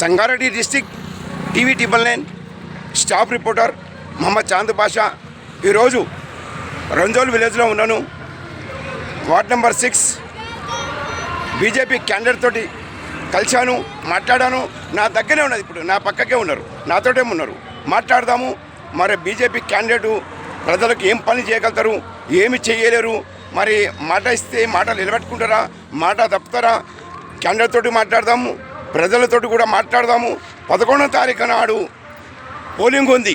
Sangareddy district TV triple nine staff reporter Mohammed Chand Basha ఈరోజు రంజోల్ విలేజ్లో ఉన్నాను. Ward number six BJP candidate తోటి కలిశాను మాట్లాడాను. నా దగ్గరే ఉన్నది ఇప్పుడు నా పక్కకే ఉన్నారు. నాతోటే ఉన్నారు. మాట్లాడదాము. మరి బీజేపీ క్యాండిడేట్ ప్రజలకు ఏం పని చేయగలుగుతారు? ఏమి చేయలేరు? మరి మాట ఇస్తే మాట నిలబెట్టుకుంటారా? మాట తప్పుతారా? క్యాండిడేట్ తోటి మాట్లాడదాము. ప్రజలతోటి కూడా మాట్లాడదాము. పదకొండో తారీఖు నాడు పోలింగ్ ఉంది.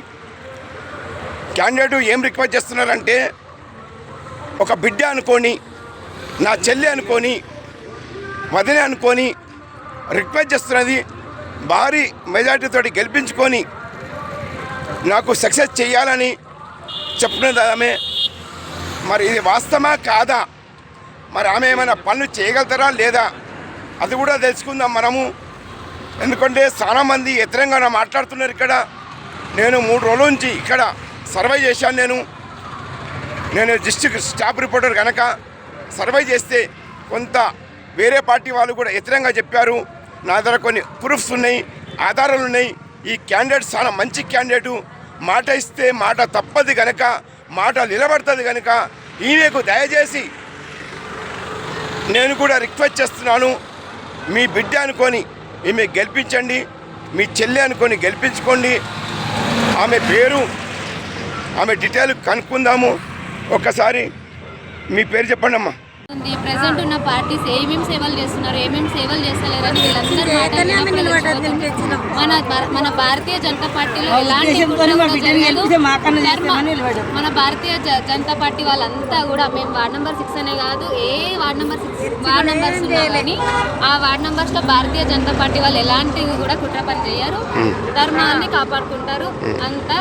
క్యాండిడేట్ ఏం రిక్వెస్ట్ చేస్తున్నారంటే ఒక బిడ్డ అనుకొని నా చెల్లి అనుకొని వదిన అనుకొని రిక్వెస్ట్ చేస్తున్నది. భారీ మెజార్టీతో గెలిపించుకొని నాకు సక్సెస్ చేయాలని చెప్తున్నది ఆమె. మరి ఇది వాస్తవమా కాదా? మరి ఆమె ఏమైనా పనులు చేయగలుగుతారా లేదా? అది కూడా తెలుసుకుందాం మనము. ఎందుకంటే చాలామంది వ్యతిరేకంగా మాట్లాడుతున్నారు ఇక్కడ. నేను మూడు రోజుల నుంచి ఇక్కడ సర్వే చేశాను నేను. నేను డిస్ట్రిక్ట్ స్టాఫ్ రిపోర్టర్ కనుక సర్వే చేస్తే కొంత వేరే పార్టీ వాళ్ళు కూడా వ్యతిరేకంగా చెప్పారు. నా దగ్గర కొన్ని ప్రూఫ్స్ ఉన్నాయి ఆధారాలు ఉన్నాయి. ఈ క్యాండిడేట్ చాలా మంచి క్యాండిడేటు. మాట ఇస్తే మాట తప్పదు కనుక మాట నిలబడుతుంది కనుక ఈయనకు దయచేసి నేను కూడా రిక్వెస్ట్ చేస్తున్నాను. మీ బిడ్డ అనుకొని ఈమె గెలిపించండి. మీ చెల్లి అనుకొని గెలిపించుకోండి. ఆమె పేరు ఆమె డీటెయిల్ కనుక్కుందాము. ఒక్కసారి మీ పేరు చెప్పండి అమ్మా ఉంది. ప్రెసెంట్ ఉన్న పార్టీస్ ఏమేమి సేవలు చేస్తున్నారు ఏమేమి సేవలు చేస్తలేరు అని వీళ్ళందరూ. మన భారతీయ జనతా పార్టీలో ఎలాంటి. మన భారతీయ జ- జనతా పార్టీ వాళ్ళంతా కూడా మేము వార్డ్ నెంబర్ సిక్స్ అనే కాదు ఏ ward number six ward numbers కానీ ఆ వార్డ్ నెంబర్స్లో భారతీయ జనతా పార్టీ వాళ్ళు ఎలాంటివి కూడా కుట్ర పని చేయరు ధర్మాన్ని కాపాడుకుంటారు. అంతా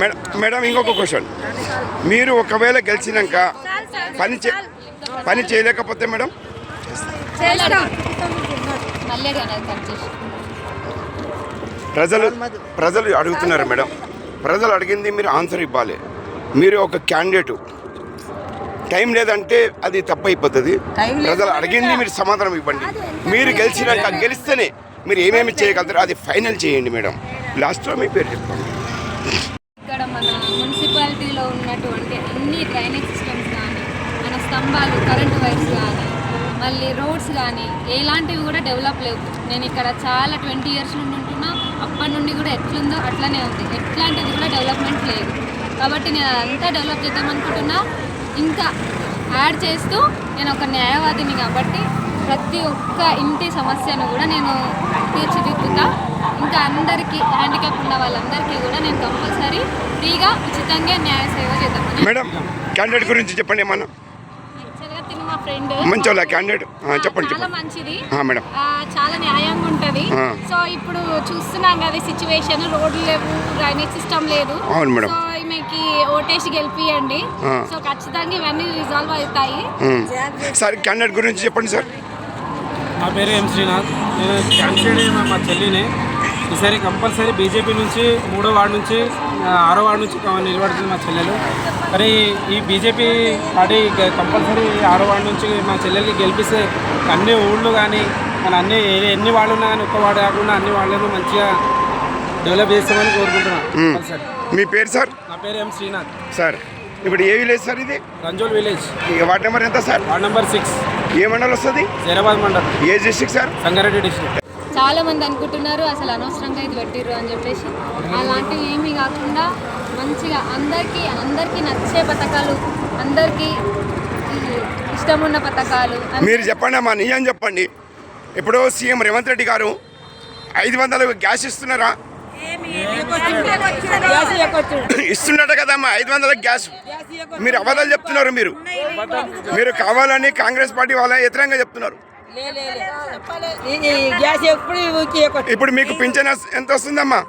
మేడం మేడం ఇంకొక క్వశ్చన్. మీరు ఒకవేళ గెలిచినాక పని చే పని చేయలేకపోతే మేడం? ప్రజలు ప్రజలు అడుగుతున్నారు మేడం. ప్రజలు అడిగింది మీరు ఆన్సర్ ఇవ్వాలి. మీరు ఒక క్యాండిడేట్. టైం లేదంటే అది తప్పైపోతుంది. ప్రజలు అడిగింది మీరు సమాధానం ఇవ్వండి. మీరు గెలిచినాక గెలిస్తేనే మీరు ఏమేమి చేయగలుగుతారో అది ఫైనల్ చేయండి మేడం. లాస్ట్లో మీ పేరు చెప్తాను ఇక్కడ మన మున్సిపాలిటీలో ఉన్నటువంటి అన్ని డ్రైనేజ్ సిస్టమ్స్ కానీ మన స్తంభాలు కరెంటు వైర్స్ కానీ మళ్ళీ రోడ్స్ కానీ ఎలాంటివి కూడా డెవలప్ లేవు. నేను ఇక్కడ చాలా ట్వంటీ ఇయర్స్ నుండి ఉంటున్నా. అప్పటి నుండి కూడా ఎట్లుందో అట్లనే ఉంది. ఎట్లాంటిది కూడా డెవలప్మెంట్ లేదు. కాబట్టి నేను అదంతా డెవలప్ చేద్దాం అనుకుంటున్నా. ఇంకా యాడ్ చేస్తూ నేను ఒక న్యాయవాదిని కాబట్టి ప్రతి ఒక్క ఇంటి సమస్యను కూడా నేను తీర్చిదిద్దుతా. ఇంకా అందరికీ హ్యాండిక్యాప్ ఉన్న వాళ్ళందరికీ కూడా నేను కంపల్సరీ ఫ్రీగా ఉచితంగా న్యాయ సేవ చేద్దామని మేడం క్యాండిడేట్ గురించి చెప్పండి ఏమన్నా? ఫ్రెండ్ క్యాండిడేట్ చెప్పండి చాలా మంచిది. మేడం. చాలా న్యాయంగా ఉంటది. సో ఇప్పుడు చూస్తున్నాం కదా సిచ్యువేషన్ రోడ్లు లేవు డ్రైనేజ్ సిస్టమ్ లేదు. అవును మేడం. సో ఈమెకి ఓటేసి గెలిపియండి. సో ఖచ్చితంగా ఇవన్నీ రిజాల్వ్ అవుతాయి. సార్ క్యాండిడేట్ గురించి చెప్పండి సార్. నా పేరు ఎం శ్రీనాథ్. నేను క్యాండిడేట్ మా చెల్లిని ఈసారి కంపల్సరీ బీజేపీ నుంచి మూడో వార్డు నుంచి ఆరో వార్డు నుంచి నిలబడుతుంది మా చెల్లెలు. మరి ఈ బీజేపీ పార్టీ కంపల్సరీ ఆరో వార్డు నుంచి మా చెల్లెలకి గెలిపిస్తే అన్ని ఊళ్ళు కానీ మన అన్ని ఎన్ని వాళ్ళు ఉన్నా కానీ ఒక్క వార్డు కాకుండా అన్ని వాళ్ళను మంచిగా డెవలప్ చేస్తామని కోరుకుంటున్నాను మీ పేరు సార్? నా పేరు ఎం శ్రీనాథ్. సార్ ఇప్పుడు ఏ విలేజ్ సార్ ఇది? రంజోల్ విలేజ్. ఇక వార్డ్ నెంబర్ ఎంత సార్? Ward number six. ఏ మండలం వస్తుంది? జైరాబాద్ మండల్. ఏ డిస్ట్రిక్ట్ సార్? సంగారెడ్డి డిస్ట్రిక్ట్. చాలా మంది అనుకుంటున్నారు అసలు అనవసరంగా ఇది పెట్టిర్రు అని చెప్పేసి. అలాంటివి ఏమీ కాకుండా మంచిగా అందరికీ అందరికీ నచ్చే పథకాలు అందరికీ ఇష్టం ఉన్న పథకాలు మీరు చెప్పండి అమ్మా నిజం చెప్పండి. ఇప్పుడు సీఎం రేవంత్ రెడ్డి గారు ఐదు వందలు గ్యాస్ ఇస్తున్నారా. ఇస్తున్నట్టు కదమ్మా ఐదు వందల గ్యాస్. మీరు అబద్ధాలు చెప్తున్నారు మీరు మీరు కావాలని కాంగ్రెస్ పార్టీ వాళ్ళ వ్యతిరేకంగా చెప్తున్నారు. ఇప్పుడు మీకు పింఛన్ ఎంత వస్తుందమ్మా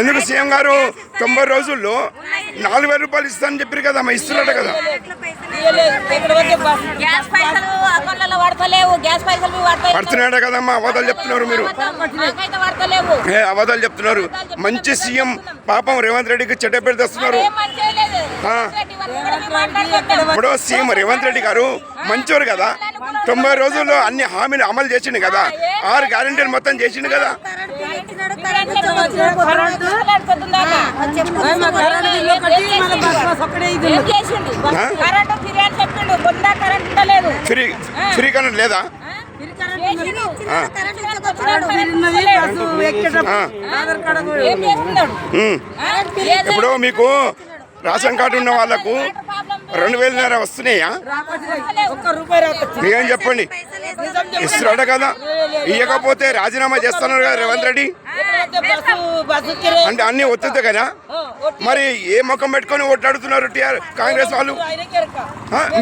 ఎందుకు సీఎం గారు? తొంభై రోజుల్లో నాలుగు వేల రూపాయలు ఇస్తానని చెప్పారు కదా ఇయ్యలేదు. ఎక్కడ పోతే బస్ గ్యాస్ పైసలు అకౌంట్లలో పడతలేవు గ్యాస్ పైసలు మీ పడతాయి పడుతున్నాడు కదమ్మా అబద్ధాలు చెప్తున్నారు మీరు. అబద్ధాలు చెప్తున్నారు. మంచి సీఎం పాపం రేవంత్ రెడ్డికి చెడ్డ పేరు తెస్తున్నారు. ఇప్పుడు సీఎం రేవంత్ రెడ్డి గారు మంచోరు కదా. తొంభై రోజుల్లో అన్ని హామీలు అమలు చేసిండు కదా. ఆరు గ్యారెంటీలు మొత్తం చేసిండు కదా. ఫ్రీ అని చెప్పిండు కొంత కరెంట్ ఉండలేదు ఫ్రీ ఫ్రీ కరెంట్ లేదా. ఇప్పుడు మీకు రేషన్ కార్డు ఉన్న వాళ్ళకు రెండు వేలన్నర వస్తున్నాయా? ఒక్క మీరేం చెప్పండి? ఇస్తున్నాడు కదా? ఇవ్వకపోతే రాజీనామా చేస్తున్నారు కదా రేవంత్ రెడ్డి? అంటే అన్ని ఒత్తుతాయి కదా? మరి ఏ ముఖం పెట్టుకొని ఓట్లాడుతున్నారు టీఆర్ కాంగ్రెస్ వాళ్ళు?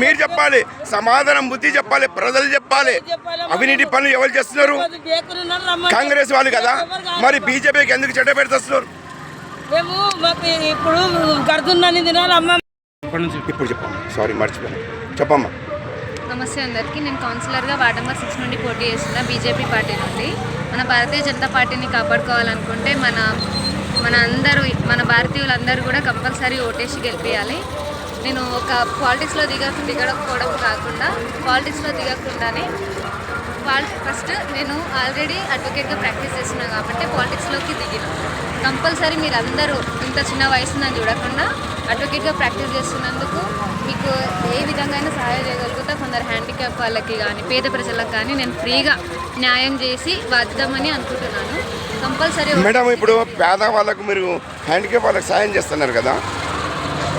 మీరు చెప్పాలి. సమాధానం బుద్ధి చెప్పాలి ప్రజలు చెప్పాలి. అవినీతి పనులు ఎవరు చేస్తున్నారు? కాంగ్రెస్ వాళ్ళు కదా? మరి బీజేపీకి ఎందుకు చెడ్డ పెడుతున్నారు? మేము మాకు ఇప్పుడు గడుతుందని తినాలి అమ్మ. ఇప్పటి నుంచి ఇప్పుడు చెప్పమ్మా. సారీ మర్చిపోయాను. చెప్పమ్మా. నమస్తే అందరికీ. నేను కౌన్సిలర్గా వార్డ్ నెంబర్ సిక్స్ నుండి పోటీ చేస్తున్నా బీజేపీ పార్టీ నుండి. మన భారతీయ జనతా పార్టీని కాపాడుకోవాలనుకుంటే మన మన అందరూ మన భారతీయులందరూ కూడా కంపల్సరీ ఓటేసి గెలిపించాలి నేను ఒక పాలిటిక్స్లో దిగ దిగకపోవడం కాకుండా పాలిటిక్స్లో దిగకుండానే పాల్ ఫస్ట్ నేను ఆల్రెడీ అడ్వకేట్గా ప్రాక్టీస్ చేస్తున్నాను కాబట్టి పాలిటిక్స్లోకి దిగిన. కంపల్సరీ మీరు అందరూ ఇంత చిన్న వయసుని చూడకుండా అడ్వకేట్గా ప్రాక్టీస్ చేస్తున్నందుకు మీకు ఏ విధంగా అయినా సహాయం చేయగలుగుతా. కొందరు హ్యాండిక్యాప్ వాళ్ళకి కానీ పేద ప్రజలకు కానీ నేను ఫ్రీగా న్యాయం చేసి వద్దామని అనుకుంటున్నాను. కంపల్సరీ మేడం ఇప్పుడు పేద వాళ్ళకు మీరు హ్యాండిక్యాప్ వాళ్ళకి సాయం చేస్తున్నారు కదా?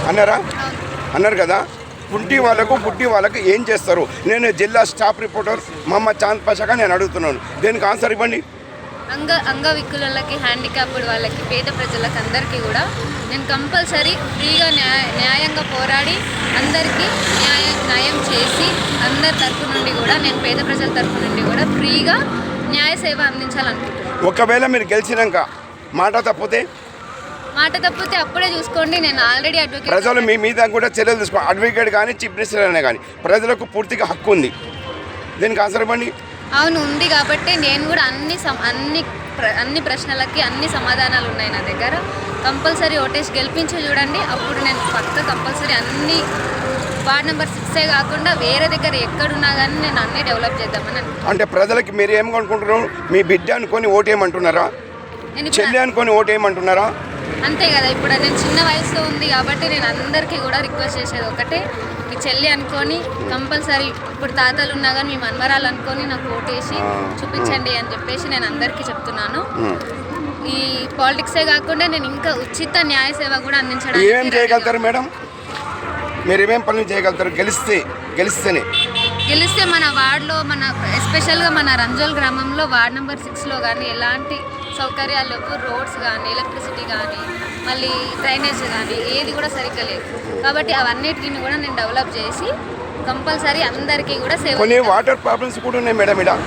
అన్నారా? అన్నారు కదా? కుంటి వాళ్ళకు పుట్టి వాళ్ళకు ఏం చేస్తారు? నేను జిల్లా స్టాఫ్ రిపోర్టర్ మహమ్మద్ చాంద్ పాషాగా నేను అడుగుతున్నాను. దీనికి ఆన్సర్ ఇవ్వండి. అంగ అంగవికలులకి హ్యాండిక్యాప్డ్ వాళ్ళకి పేద ప్రజలకు అందరికీ కూడా నేను కంపల్సరీ ఫ్రీగా న్యాయ న్యాయంగా పోరాడి అందరికీ న్యాయ న్యాయం చేసి అందరి తరపు నుండి కూడా నేను పేద ప్రజల తరపు నుండి కూడా ఫ్రీగా న్యాయ సేవ అందించాలనుకుంటున్నాను. ఒకవేళ మీరు గెలిచినాక మాట తప్పితే మాట తప్పితే అప్పుడే చూసుకోండి నేను ఆల్రెడీ అడ్వకేట్ ప్రజలు మీ మీద కూడా చర్యలు తీసుకో అడ్వకేట్ కానీ చీఫ్ మినిస్టర్ అయినా కానీ ప్రజలకు పూర్తిగా హక్కు ఉంది. దీనికి ఆన్సర్ ఇవ్వండి అవును ఉంది కాబట్టి నేను కూడా అన్ని అన్ని అన్ని ప్రశ్నలకి అన్ని సమాధానాలు ఉన్నాయి నా దగ్గర. కంపల్సరీ ఓటేసి గెలిపించి చూడండి. అప్పుడు నేను పక్క కంపల్సరీ అన్ని వార్డ్ నెంబర్ సిక్సే కాకుండా వేరే దగ్గర ఎక్కడున్నా కానీ నేను అన్ని డెవలప్ చేద్దామని అంటే ప్రజలకి మీరు ఏం అనుకుంటున్నారు? మీ బిడ్డ అనుకొని ఓటేయమంటున్నారా? చెల్లి అనుకొని ఓటేయమంటున్నారా? అంతే కదా ఇప్పుడు నేను చిన్న వయసులో ఉంది కాబట్టి నేను అందరికీ కూడా రిక్వెస్ట్ చేసేది ఒకటే. మీ చెల్లి అనుకొని కంపల్సరీ ఇప్పుడు తాతలు ఉన్నా కానీ మీ మన్మరాలు అనుకొని నాకు ఓటేసి చూపించండి అని చెప్పేసి నేను అందరికీ చెప్తున్నాను. ఈ పాలిటిక్సే కాకుండా నేను ఇంకా ఉచిత న్యాయ సేవ కూడా అందించడానికి ఏమేం చేయగలుగుతారు మేడం? మీరు ఏమేం పనులు చేయగలుగుతారు? గెలిస్తే గెలిస్తేనే. గెలిస్తే మన వార్డులో మన ఎస్పెషల్గా మన రంజోల్ గ్రామంలో వార్డ్ నెంబర్ సిక్స్లో కానీ ఎలాంటి సౌకర్యాలు లేవు రోడ్స్ కానీ ఎలక్ట్రిసిటీ కానీ మళ్ళీ డ్రైనేజ్ కానీ ఏది కూడా సరిగ్గా లేదు. కాబట్టి అవన్నిటిని కూడా నేను డెవలప్ చేసి కంపల్సరీ అందరికీ కూడా సేవ కొన్ని వాటర్ ప్రాబ్లమ్స్ కూడా ఉన్నాయి మేడం ఇక్కడ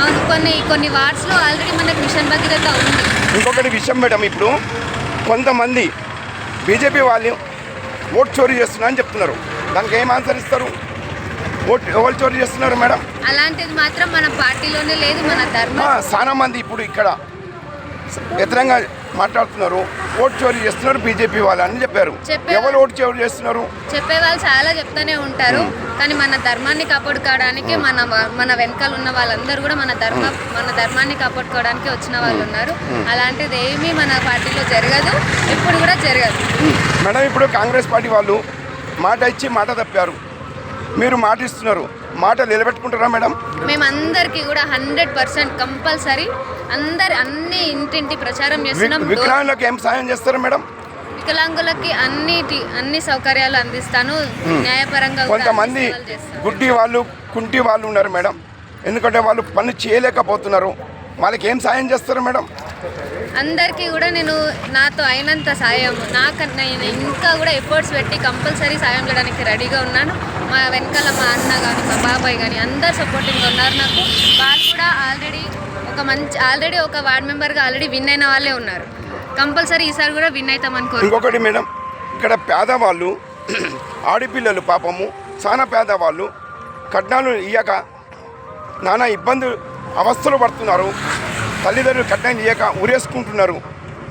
అవును కొన్ని కొన్ని వార్డ్స్లో ఆల్రెడీ మనకు మిషన్ భగీరథ ఉంది. ఇంకొకటి విషయం మేడం ఇప్పుడు కొంతమంది బీజేపీ వాళ్ళు ఓట్ చోరీ చేస్తున్నా అని చెప్తున్నారు. దానికి ఏం ఆన్సర్ ఇస్తారు? ఎవరు చోరీ చేస్తున్నారు మేడం? అలాంటిది మాత్రం మన పార్టీలోనే లేదు మన ధర్మం చాలా మంది ఇప్పుడు ఇక్కడ వ్యతిరేకంగా మాట్లాడుతున్నారు ఓట్ చోరీ చేస్తున్నారు బీజేపీ వాళ్ళు అని చెప్పారు. చెప్పే- ఎవరు ఓట్ చోరీ చేస్తున్నారు? చెప్పే వాళ్ళు చాలా చెప్తానే ఉంటారు కానీ మన ధర్మాన్ని కాపాడుకోవడానికి మన మన వెనకాల ఉన్న వాళ్ళందరూ కూడా మన ధర్మ మన ధర్మాన్ని కాపాడుకోవడానికి వచ్చిన వాళ్ళు ఉన్నారు. అలాంటిది ఏమీ మన పార్టీలో జరగదు ఇప్పుడు కూడా జరగదు. మేడం ఇప్పుడు కాంగ్రెస్ పార్టీ వాళ్ళు మాట ఇచ్చి మాట తప్పారు. మీరు మాట ఇస్తున్నారు మాట నిలబెట్టుకుంటారా మేడం? మేమందరికీ కూడా హండ్రెడ్ పర్సెంట్ కంపల్సరీ అందరి అన్ని ఇంటింటి ప్రచారం చేస్తున్నాం. వికలాంగులకు ఏం సాయం చేస్తారు మేడం? వికలాంగులకి అన్నిటి అన్ని సౌకర్యాలు అందిస్తాను. న్యాయపరంగా కొంతమంది. గుడ్డి వాళ్ళు కుంటి వాళ్ళు ఉన్నారు మేడం. ఎందుకంటే వాళ్ళు పని చేయలేకపోతున్నారు. వాళ్ళకి ఏం సాయం చేస్తారు మేడం? అందరికీ కూడా నేను నాతో అయినంత సాయం. నాకు నేను ఇంకా కూడా ఎఫర్ట్స్ పెట్టి కంపల్సరీ సాయం చేయడానికి రెడీగా ఉన్నాను. మా వెనకాల మా అన్న కానీ మా బాబాయ్ కానీ అందరు సపోర్టింగ్గా ఉన్నారు నాకు. వాళ్ళు కూడా ఆల్రెడీ ఒక మంచి ఆల్రెడీ ఒక వార్డ్ మెంబర్గా ఆల్రెడీ విన్ అయిన వాళ్ళే ఉన్నారు. కంపల్సరీ ఈసారి కూడా విన్ అవుతామని ఇంకొకటి మేడం ఇక్కడ పేదవాళ్ళు ఆడపిల్లలు పాపము చాలా పేదవాళ్ళు కట్నాలు ఇయ్యక నానా ఇబ్బందులు అవస్థలు పడుతున్నారు. తల్లిదండ్రులు కట్నం చేయక ఉరేసుకుంటున్నారు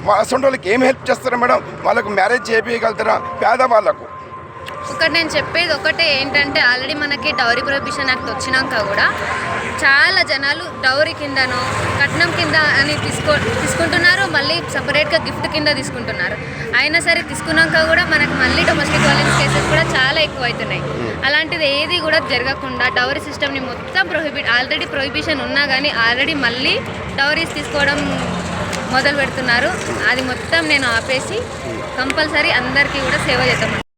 మా అసంటోళ్ళకి ఏం హెల్ప్ చేస్తారా మేడం? వాళ్ళకు మ్యారేజ్ చేయగలుగుతారా పేదవాళ్ళకు. ఒకటి నేను చెప్పేది ఒకటే ఏంటంటే ఆల్రెడీ మనకి డౌరీ ప్రొహిబిషన్ యాక్ట్ వచ్చినాక కూడా చాలా జనాలు డౌరీ కిందనో కట్నం కింద అని తీసుకో తీసుకుంటున్నారు మళ్ళీ సపరేట్గా గిఫ్ట్ కింద తీసుకుంటున్నారు. అయినా సరే తీసుకున్నాక కూడా మనకు మళ్ళీ డొమెస్టిక్ వైలెన్స్ కేసెస్ కూడా చాలా ఎక్కువ అవుతున్నాయి అలాంటిది ఏది కూడా జరగకుండా డౌరీ సిస్టమ్ని మొత్తం ప్రొహిబిట్ ఆల్రెడీ ప్రొహిబిషన్ ఉన్నా కానీ ఆల్రెడీ మళ్ళీ డౌరీస్ తీసుకోవడం మొదలు పెడుతున్నారు. అది మొత్తం నేను ఆపేసి కంపల్సరీ అందరికీ కూడా సేవ చేద్దాం